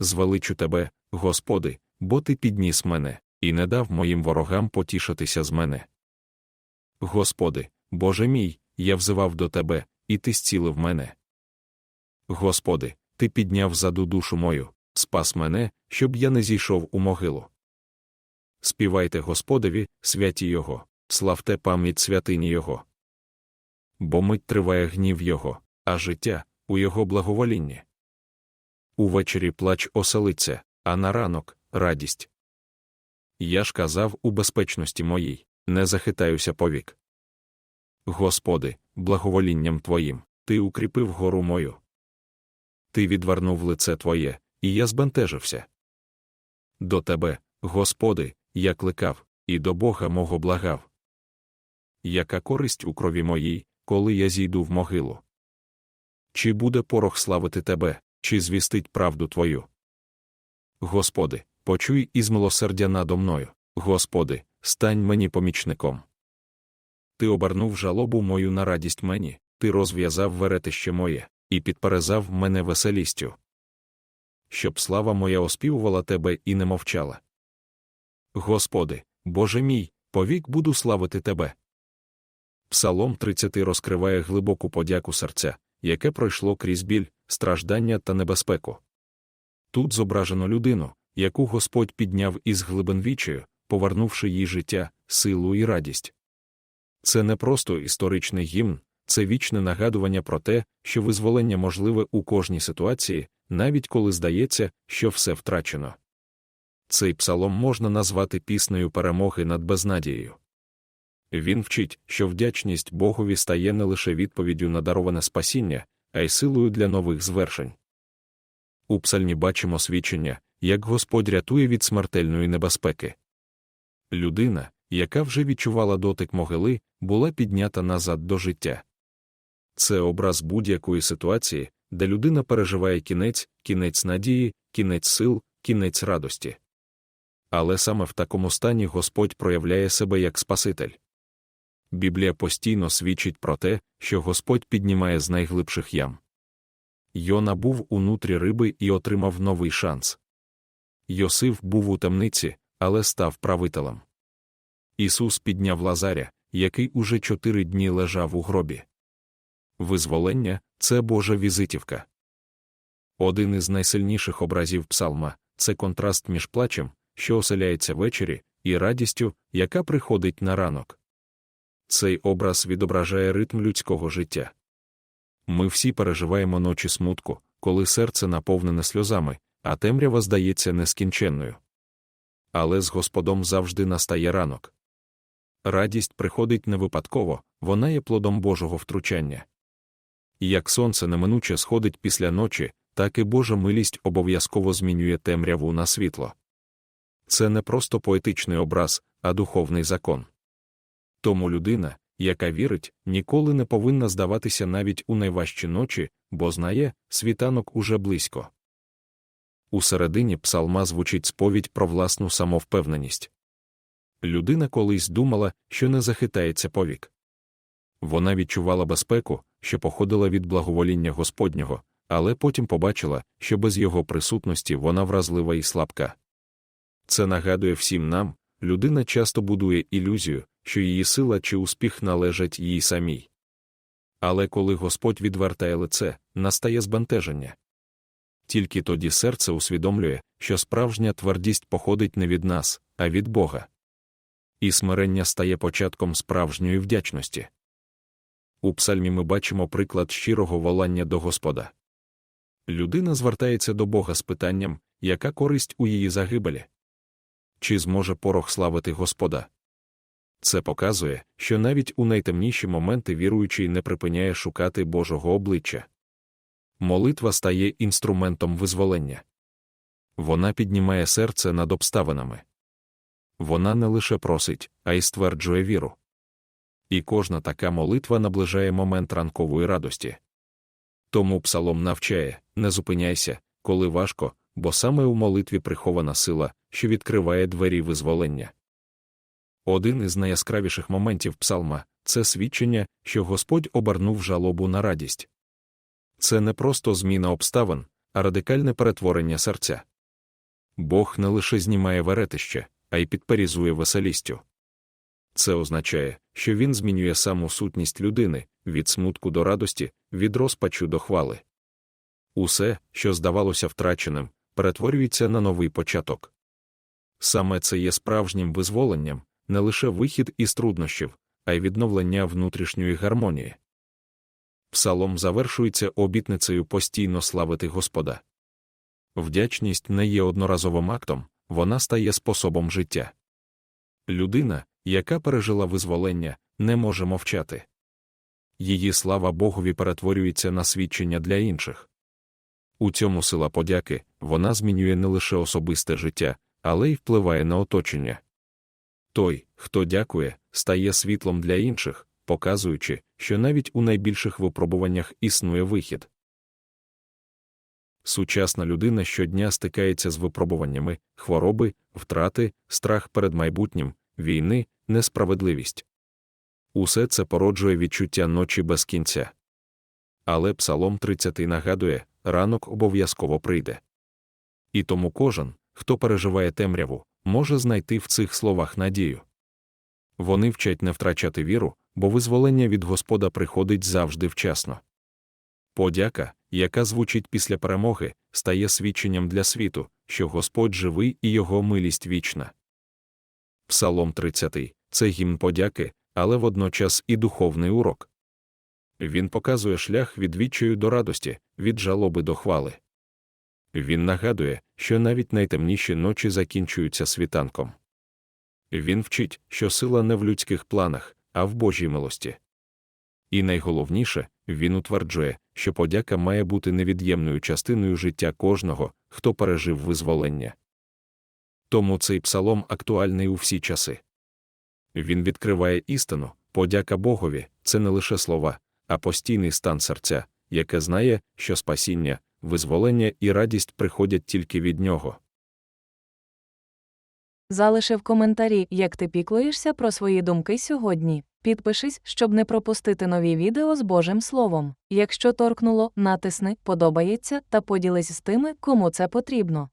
звеличу тебе, Господи, бо ти підніс мене, і не дав моїм ворогам потішитися з мене. Господи, Боже мій, я взивав до Тебе, і Ти зцілив мене. Господи, Ти підняв заду душу мою, спас мене, щоб я не зійшов у могилу. Співайте Господові, святі Його, славте пам'ять святині Його. Бо мить триває гнів Його, а життя у Його благоволінні. Увечері плач оселиться, а на ранок радість. Я ж казав у безпечності моїй, не захитаюся повік. Господи, благоволінням Твоїм, Ти укріпив гору мою. Ти відвернув лице Твоє, і я збентежився. До Тебе, Господи, я кликав, і до Бога мого благав. Яка користь у крові моїй, коли я зійду в могилу? Чи буде порох славити Тебе, чи звістить правду Твою? Господи, почуй із милосердя надо мною, Господи, стань мені помічником. Ти обернув жалобу мою на радість мені, ти розв'язав веретище моє, і підперезав мене веселістю. Щоб слава моя оспівувала тебе і не мовчала. Господи, Боже мій, повік буду славити Тебе. Псалом 30 розкриває глибоку подяку серця, яке пройшло крізь біль, страждання та небезпеку. Тут зображено людину, яку Господь підняв із глибин вічою, повернувши їй життя, силу і радість. Це не просто історичний гімн, це вічне нагадування про те, що визволення можливе у кожній ситуації, навіть коли здається, що все втрачено. Цей псалом можна назвати піснею перемоги над безнадією. Він вчить, що вдячність Богові стає не лише відповіддю на дароване спасіння, а й силою для нових звершень. У псальмі бачимо свідчення, як Господь рятує від смертельної небезпеки. Людина, яка вже відчувала дотик могили, була піднята назад до життя. Це образ будь-якої ситуації, де людина переживає кінець, кінець надії, кінець сил, кінець радості. Але саме в такому стані Господь проявляє себе як Спаситель. Біблія постійно свідчить про те, що Господь піднімає з найглибших ям. Йона був у нутрі риби і отримав новий шанс. Йосиф був у темниці, але став правителем. Ісус підняв Лазаря, який уже чотири дні лежав у гробі. Визволення це Божа візитівка. Один із найсильніших образів псалма це контраст між плачем, що оселяється ввечері, і радістю, яка приходить на ранок. Цей образ відображає ритм людського життя. Ми всі переживаємо ночі смутку, коли серце наповнене сльозами, а темрява здається нескінченною. Але з Господом завжди настає ранок. Радість приходить не випадково, вона є плодом Божого втручання. Як сонце неминуче сходить після ночі, так і Божа милість обов'язково змінює темряву на світло. Це не просто поетичний образ, а духовний закон. Тому людина, яка вірить, ніколи не повинна здаватися навіть у найважчі ночі, бо знає, світанок уже близько. У середині псалма звучить сповідь про власну самовпевненість. Людина колись думала, що не захитається повік. Вона відчувала безпеку, що походила від благовоління Господнього, але потім побачила, що без його присутності вона вразлива і слабка. Це нагадує всім нам, людина часто будує ілюзію, що її сила чи успіх належать їй самій. Але коли Господь відвертає лице, настає збентеження. Тільки тоді серце усвідомлює, що справжня твердість походить не від нас, а від Бога. І смирення стає початком справжньої вдячності. У псальмі ми бачимо приклад щирого волання до Господа. Людина звертається до Бога з питанням, яка користь у її загибелі? Чи зможе порох славити Господа? Це показує, що навіть у найтемніші моменти віруючий не припиняє шукати Божого обличчя. Молитва стає інструментом визволення. Вона піднімає серце над обставинами. Вона не лише просить, а й стверджує віру. І кожна така молитва наближає момент ранкової радості. Тому псалом навчає не зупиняйся, коли важко, бо саме у молитві прихована сила, що відкриває двері визволення. Один із найяскравіших моментів псалма це свідчення, що Господь обернув жалобу на радість. Це не просто зміна обставин, а радикальне перетворення серця. Бог не лише знімає веретище, а й підперізує веселістю. Це означає, що він змінює саму сутність людини від смутку до радості, від розпачу до хвали. Усе, що здавалося втраченим, перетворюється на новий початок. Саме це є справжнім визволенням, не лише вихід із труднощів, а й відновлення внутрішньої гармонії. Псалом завершується обітницею постійно славити Господа. Вдячність не є одноразовим актом, вона стає способом життя. Людина, яка пережила визволення, не може мовчати. Її слава Богові перетворюється на свідчення для інших. У цьому сила подяки вона змінює не лише особисте життя, але й впливає на оточення. Той, хто дякує, стає світлом для інших, показуючи, що навіть у найбільших випробуваннях існує вихід. Сучасна людина щодня стикається з випробуваннями хвороби, втрати, страх перед майбутнім, війни, несправедливість. Усе це породжує відчуття ночі без кінця. Але Псалом 30 нагадує, ранок обов'язково прийде. І тому кожен, хто переживає темряву, може знайти в цих словах надію. Вони вчать не втрачати віру, бо визволення від Господа приходить завжди вчасно. Подяка, яка звучить після перемоги, стає свідченням для світу, що Господь живий і його милість вічна. Псалом 30 це гімн подяки, але водночас і духовний урок. Він показує шлях від відчаю до радості, від жалоби до хвали. Він нагадує, що навіть найтемніші ночі закінчуються світанком. Він вчить, що сила не в людських планах, а в Божій милості. І найголовніше, він утверджує, що подяка має бути невід'ємною частиною життя кожного, хто пережив визволення. Тому цей псалом актуальний у всі часи. Він відкриває істину, подяка Богові це не лише слова, а постійний стан серця, яке знає, що спасіння, визволення і радість приходять тільки від нього. Залиши в коментарі, як ти піклуєшся про свої думки сьогодні. Підпишись, щоб не пропустити нові відео з Божим Словом. Якщо торкнуло, натисни, подобається та поділись з тими, кому це потрібно.